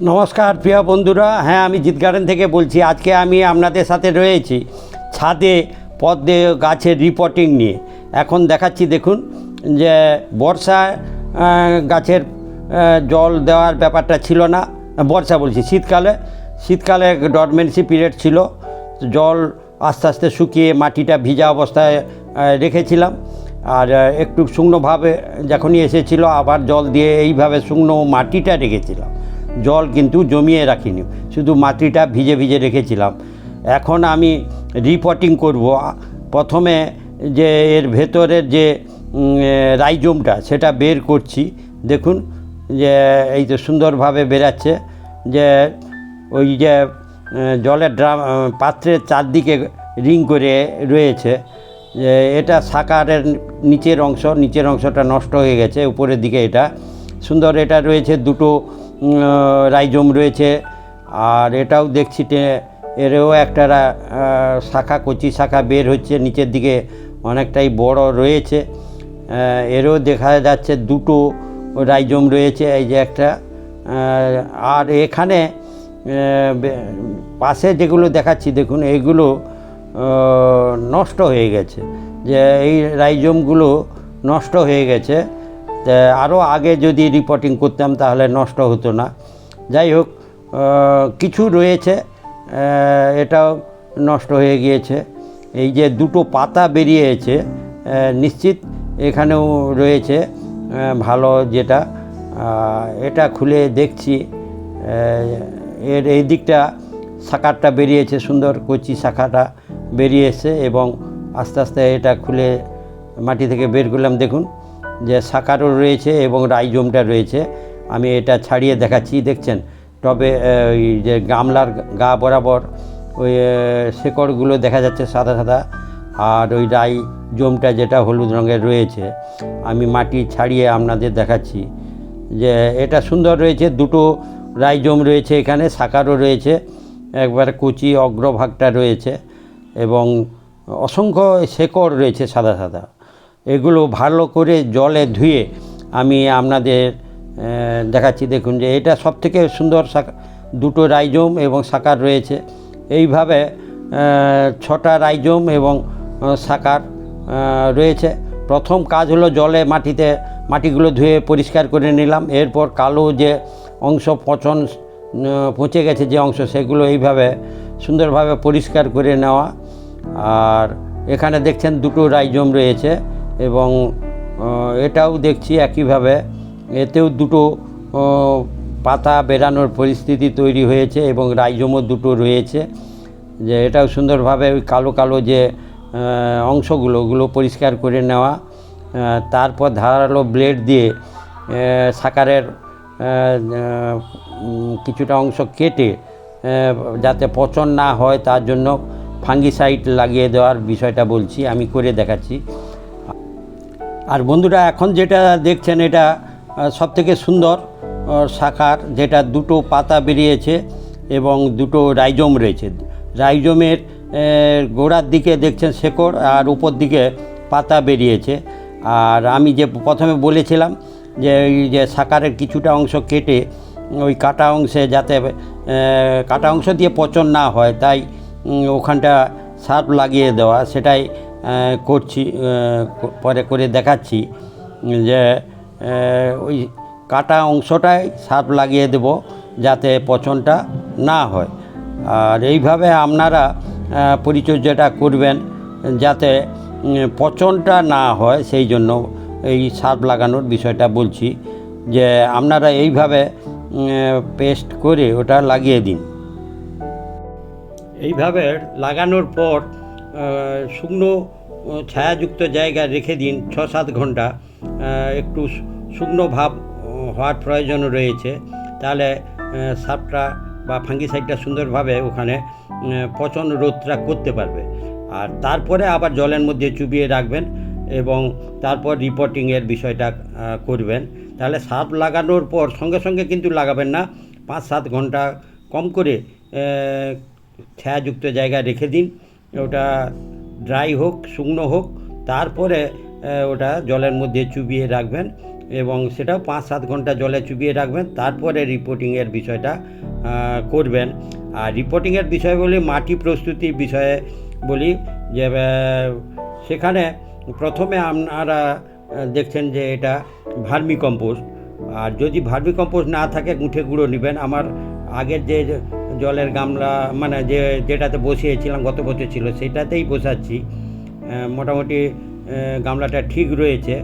নমস্কার, প্রিয় বন্ধুরা। হ্যাঁ আমি জিত গার্ডেন থেকে বলছি, আজকে আমি আপনাদের সাথে রয়েছি ছাদে পদ্মে গাছের রিপোর্টিং নিয়ে। এখন দেখাচ্ছি, দেখুন, যে বর্ষায় গাছের জল দেওয়ার ব্যাপারটা ছিল না। বর্ষা বলছি, শীতকালে শীতকালে ডরমেন্সি পিরিয়ড ছিল। জল আস্তে আস্তে শুকিয়ে মাটিটা ভিজা অবস্থায় রেখেছিলাম। আর একটু শুকনোভাবে যখনই এসেছিল, আবার জল দিয়ে এইভাবে শুকনো মাটিটা রেখেছিলাম। জল কিন্তু জমিয়ে রাখিনি। শুধু মাটিটা ভিজে ভিজে রেখেছিলাম। এখন আমি রিপোর্টিং করব। প্রথমে যে এর ভেতরের যে রাইজোমটা সেটা বের করছি। দেখুন, যে এই তো সুন্দরভাবে বেরাচ্ছে, যে ওই যে জলের ড্রাম পাত্রের চারদিকে রিং করে রয়েছে। যে এটা সাকারের নিচের অংশ, নিচের অংশটা নষ্ট হয়ে গেছে, উপরের দিকে এটা। সুন্দর এটা রয়েছে দুটো রাইজোম রয়েছে। আর এটাও দেখছি এরও একটা শাখা, কচি শাখা বের হচ্ছে নিচের দিকে, অনেকটাই বড় রয়েছে। এরও দেখা যাচ্ছে দুটো রাইজোম রয়েছে, এই যে একটা। আর এখানে পাশে যেগুলো দেখাচ্ছি, দেখুন এইগুলো নষ্ট হয়ে গেছে। যে এই রাইজোমগুলো নষ্ট হয়ে গেছে। আরও আগে যদি রিপোর্টিং করতাম তাহলে নষ্ট হতো না। যাই হোক কিছু রয়েছে এটাও নষ্ট হয়ে গিয়েছে। এই যে দুটো পাতা বেরিয়েছে নিশ্চিত এখানেও রয়েছে ভালো যেটা। এটা খুলে দেখছি এর এই দিকটা শাখাটা বেরিয়েছে, সুন্দর কচি শাখাটা বেরিয়েছে এবং আস্তে আস্তে এটা খুলে মাটি থেকে বের করলাম। দেখুন যে শাখারও রয়েছে এবং রাইজোমটা রয়েছে। আমি এটা ছাড়িয়ে দেখাচ্ছি, দেখছেন? তবে ওই যে গামলার গা বরাবর ওই শেকড়গুলো দেখা যাচ্ছে সাদা সাদা। আর ওই রাই জমটা যেটা হলুদ রঙের রয়েছে, আমি মাটি ছাড়িয়ে আপনাদের দেখাচ্ছি। যে এটা সুন্দর রয়েছে, দুটো রাই রাইজম রয়েছে এখানে শাকারও রয়েছে, একবার কুচি অগ্রভাগটা রয়েছে এবং অসংখ্য শেকড় রয়েছে সাদা সাদা। এগুলো ভালো করে জলে ধুয়ে আমি আপনাদের দেখাচ্ছি। দেখুন যে এটা সব থেকে সুন্দর দুটো রাইজম এবং সাকার রয়েছে। এইভাবে ছটা রাইজম এবং সাকার রয়েছে। প্রথম কাজ হলো জলে মাটিতে, মাটিগুলো ধুয়ে পরিষ্কার করে নিলাম। এরপর কালো যে অংশ পচন পচে গেছে যে অংশ, সেগুলো এইভাবে সুন্দরভাবে পরিষ্কার করে নেওয়া। আর এখানে দেখছেন দুটো রাইজম রয়েছে। এবং এটাও দেখছি একইভাবে। এতেও দুটো পাতা বেরানোর পরিস্থিতি তৈরি হয়েছে এবং রাইজমও দুটো রয়েছে। যে এটাও সুন্দরভাবে ওই কালো কালো যে অংশগুলো, ওগুলো পরিষ্কার করে নেওয়া। তারপর ধারালো ব্লেড দিয়ে সাকারের কিছুটা অংশ কেটে যাতে পচন না হয় তার জন্য ফাঙ্গিসাইড লাগিয়ে দেওয়ার বিষয়টা বলছি, আমি করে দেখাচ্ছি। আর বন্ধুরা, এখন যেটা দেখছেন, এটা সব থেকে সুন্দর শাখার যেটা দুটো পাতা বেরিয়েছে এবং দুটো রাইজম রয়েছে। রাইজমের গোড়ার দিকে দেখছেন শেকড় আর উপর দিকে পাতা বেরিয়েছে। আর আমি যে প্রথমে বলেছিলাম যে, এই যে শাকারের কিছুটা অংশ কেটে, ওই কাটা অংশে যাতে কাটা অংশ দিয়ে পচন না হয়, তাই ওখানটা সার্ফ লাগিয়ে দেওয়া, সেটাই করছি পরে করে দেখাচ্ছি যে ওই কাটা অংশটাই সার্ফ লাগিয়ে দেব যাতে পচনটা না হয়। আর এইভাবে আপনারা পরিচর্যাটা করবেন যাতে পচনটা না হয়, সেই জন্য এই সার্ফ লাগানোর বিষয়টা বলছি যে, আপনারা এইভাবে পেস্ট করে ওটা লাগিয়ে দিন। এইভাবে লাগানোর পর শুকনো ছায়াযুক্ত জায়গায় রেখে দিন ছ সাত ঘণ্টা একটু শুকনো ভাব হওয়ার প্রয়োজন রয়েছে। তাহলে সাপটা বা ফাঙ্গিসাইডটা সুন্দরভাবে ওখানে পচন রোধটা করতে পারবে। আর তারপরে আবার জলের মধ্যে চুবিয়ে রাখবেন এবং তারপর রিপোর্টিংয়ের বিষয়টা করবেন। তাহলে সাপ লাগানোর পর সঙ্গে সঙ্গে কিন্তু লাগাবেন না পাঁচ সাত ঘণ্টা কম করে ছায়াযুক্ত জায়গায় রেখে দিন। ওটা ড্রাই হোক, শুকনো হোক, তারপরে ওটা জলের মধ্যে চুবিয়ে রাখবেন এবং সেটাও পাঁচ সাত ঘণ্টা জলে চুবিয়ে রাখবেন। তারপরে রিপোর্টিংয়ের বিষয়টা করবেন। আর রিপোর্টিংয়ের বিষয় বলি, মাটি প্রস্তুতির বিষয়ে বলি, যে সেখানে প্রথমে আপনারা দেখছেন যে, এটা ভার্মি কম্পোস্ট আর যদি ভার্মি কম্পোস্ট না থাকে, গুঁঠে গুঁড়ো নেবেন। আমার আগের যে জলের গামলা মানে যে, যেটাতে বসিয়েছিলাম, গত বছর ছিল, সেটাতেই বসাচ্ছি। মোটামুটি গামলাটা ঠিক রয়েছে।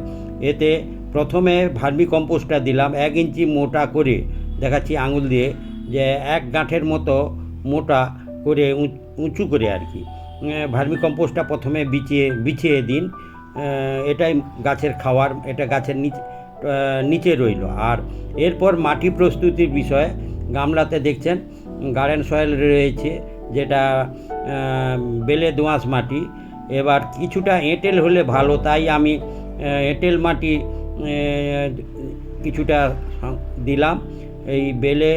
এতে প্রথমে ভার্মি কম্পোস্টটা দিলাম, এক ইঞ্চি মোটা করে, দেখাচ্ছি আঙুল দিয়ে, যে এক গাঁঠের মতো মোটা করে উঁচু করে আর কি। ভার্মি কম্পোস্টটা প্রথমে বিছিয়ে বিছিয়ে দিন। এটাই গাছের খাওয়ার, এটা গাছের নিচে নিচে রইল। আর এরপর মাটি প্রস্তুতির বিষয়ে গামলাতে দেখছেন গার্ডেন সয়েল রয়েছে, যেটা বেলে দোঁয়াশ মাটি। এবার কিছুটা এঁটেল হলে ভালো, তাই আমি এঁটেল মাটি কিছুটা দিলাম। এই বেলে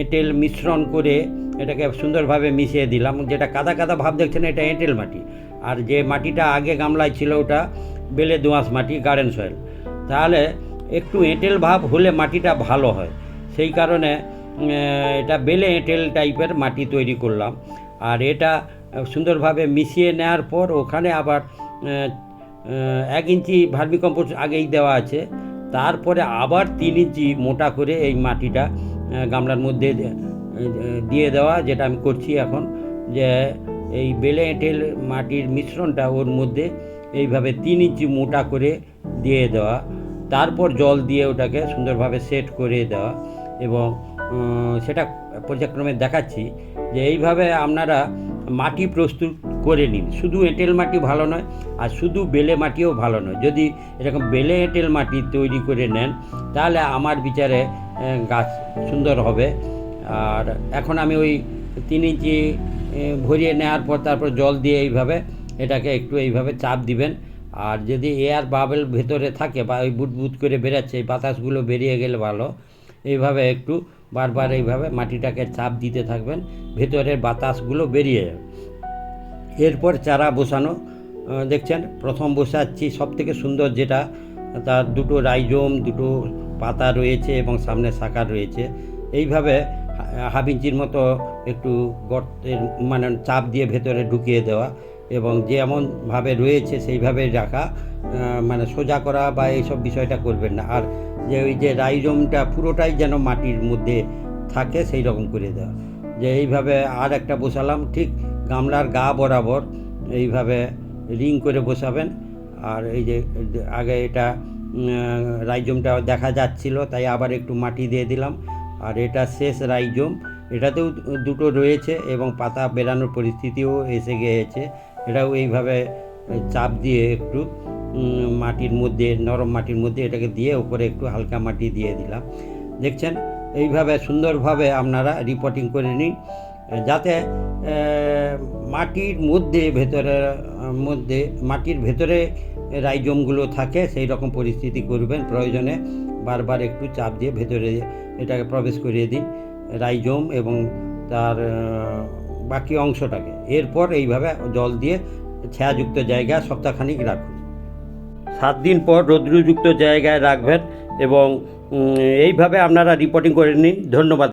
এঁটেল মিশ্রণ করে এটাকে সুন্দরভাবে মিশিয়ে দিলাম। যেটা কাদা কাদা ভাব দেখছেন এটা এঁটেল মাটি। আর যে মাটিটা আগে গামলায় ছিল, ওটা বেলে দোঁয়াশ মাটি, গার্ডেন সয়েল। তাহলে একটু এঁটেল ভাব হলে মাটিটা ভালো হয়। সেই কারণে এটা বেলে এঁটেল টাইপের মাটি তৈরি করলাম। আর এটা সুন্দরভাবে মিশিয়ে নেওয়ার পর ওখানে আবার এক ইঞ্চি ভার্মি কম্পোস্ট আগেই দেওয়া আছে। তারপরে আবার তিন ইঞ্চি মোটা করে এই মাটিটা গামলার মধ্যে দিয়ে দেওয়া, যেটা আমি করছি এখন, যে এই বেলে এঁটেল মাটির মিশ্রণটা ওর মধ্যে এইভাবে তিন ইঞ্চি মোটা করে দিয়ে দেওয়া। তারপর জল দিয়ে ওটাকে সুন্দরভাবে সেট করে দেওয়া এবং সেটা পর্যায়ক্রমে দেখাচ্ছি যে এইভাবে আপনারা মাটি প্রস্তুত করে নিন। শুধু এঁটেল মাটি ভালো নয়, আর শুধু বেলে মাটিও ভালো নয়। যদি এরকম বেলে এঁটেল মাটি তৈরি করে নেন, তাহলে আমার বিচারে গাছ সুন্দর হবে। আর এখন আমি ওই তিন ইঞ্চি ভরিয়ে নেওয়ার পর তারপর জল দিয়ে এইভাবে এটাকে একটু এইভাবে চাপ দিবেন। আর যদি এয়ার বাবেল ভেতরে থাকে বা ওই বুটবুট করে বেরাচ্ছে এই বাতাসগুলো বেরিয়ে গেলে ভালো। এইভাবে একটু বারবার এইভাবে মাটিটাকে চাপ দিতে থাকবেন, ভেতরের বাতাসগুলো বেরিয়ে যাবে। এরপর চারা বসানো দেখছেন, প্রথম বসাচ্ছি সব থেকে সুন্দর যেটা, তার দুটো রাইজোম, দুটো পাতা রয়েছে এবং সামনে শাখা রয়েছে। এইভাবে হাফ ইঞ্চির মতো একটু গর্তের মানে চাপ দিয়ে ভেতরে ঢুকিয়ে দেওয়া এবং যেমনভাবে রয়েছে সেইভাবে রাখা। মানে সোজা করা বা এইসব বিষয়টা করবেন না। আর যে ওই যে রাইজোমটা পুরোটাই যেন মাটির মধ্যে থাকে, সেই রকম করে দেওয়া। যে এইভাবে আর একটা বসালাম, ঠিক গামলার গা বরাবর এইভাবে রিং করে বসাবেন। আর এই যে আগে এটা রাইজোমটা দেখা যাচ্ছিল, তাই আবার একটু মাটি দিয়ে দিলাম। আর এটা শেষ রাইজোম। এটাতেও দুটো রয়েছে এবং পাতা বেরানোর পরিস্থিতিও এসে গিয়েছে। এটাও এইভাবে চাপ দিয়ে একটু মাটির মধ্যে, নরম মাটির মধ্যে এটাকে দিয়ে উপরে একটু হালকা মাটি দিয়ে দিলাম। দেখছেন? এইভাবে সুন্দরভাবে আপনারা রিপোর্টিং করে নিন, যাতে মাটির মধ্যে ভেতরে, মধ্যে, মাটির ভেতরে রাইজমগুলো থাকে, সেই রকম পরিস্থিতি করবেন, প্রয়োজনে বারবার একটু চাপ দিয়ে ভেতরে এটাকে প্রবেশ করিয়ে দিন, রাইজম এবং তার বাকি অংশটাকে। এরপর এইভাবে জল দিয়ে, ছায়াযুক্ত জায়গা সপ্তাহখানিক রাখুন। সাত দিন পর রৌদ্রযুক্ত জায়গায় রাখবেন এবং এইভাবে আপনারা রিপোর্টিং করে নিন। ধন্যবাদ।